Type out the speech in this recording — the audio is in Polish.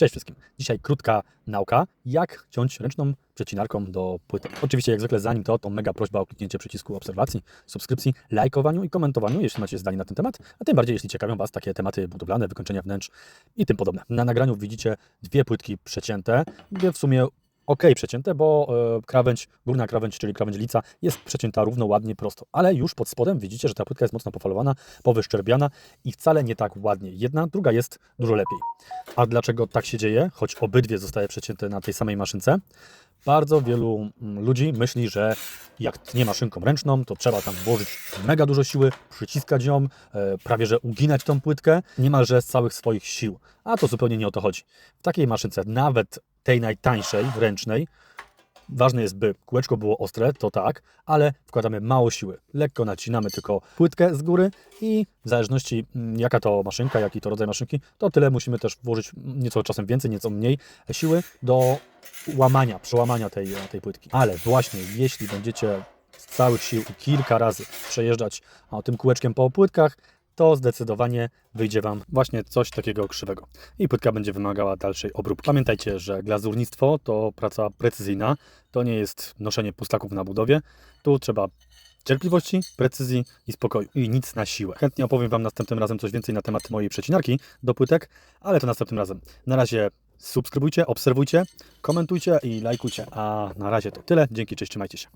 Cześć wszystkim. Dzisiaj krótka nauka, jak ciąć ręczną przecinarką do płyty. Oczywiście, jak zwykle, zanim to, to mega prośba o kliknięcie przycisku obserwacji, subskrypcji, lajkowaniu i komentowaniu, jeśli macie zdanie na ten temat, a tym bardziej, jeśli ciekawią Was takie tematy budowlane, wykończenia wnętrz i tym podobne. Na nagraniu widzicie dwie płytki przecięte, dwie w sumie ok przecięte, bo e, krawędź, górna krawędź, czyli krawędź lica jest przecięta równo, ładnie, prosto. Ale już pod spodem widzicie, że ta płytka jest mocno pofalowana, powyszczerbiana i wcale nie tak ładnie. Jedna, druga jest dużo lepiej. A dlaczego tak się dzieje, choć obydwie zostały przecięte na tej samej maszynce? Bardzo wielu mm, ludzi myśli, że jak tnie maszynką ręczną, to trzeba tam włożyć mega dużo siły, przyciskać ją, e, prawie że uginać tą płytkę, niemalże z całych swoich sił. A to zupełnie nie o to chodzi. W takiej maszynce, nawet tej najtańszej, ręcznej, Ważne jest, by kółeczko było ostre, to tak, ale wkładamy mało siły. Lekko nacinamy tylko płytkę z góry i w zależności mm, jaka to maszynka, jaki to rodzaj maszynki, to tyle musimy też włożyć nieco czasem więcej, nieco mniej siły do łamania, przełamania tej, tej płytki. Ale właśnie jeśli będziecie z całych sił kilka razy przejeżdżać tym kółeczkiem po płytkach, to zdecydowanie wyjdzie Wam właśnie coś takiego krzywego. I płytka będzie wymagała dalszej obróbki. Pamiętajcie, że glazurnictwo to praca precyzyjna, to nie jest noszenie pustaków na budowie. Tu trzeba cierpliwości, precyzji i spokoju. I nic na siłę. Chętnie opowiem Wam następnym razem coś więcej na temat mojej przecinarki do płytek, ale to następnym razem. Na razie subskrybujcie, obserwujcie, komentujcie i lajkujcie. A na razie to tyle. Dzięki, cześć, trzymajcie się.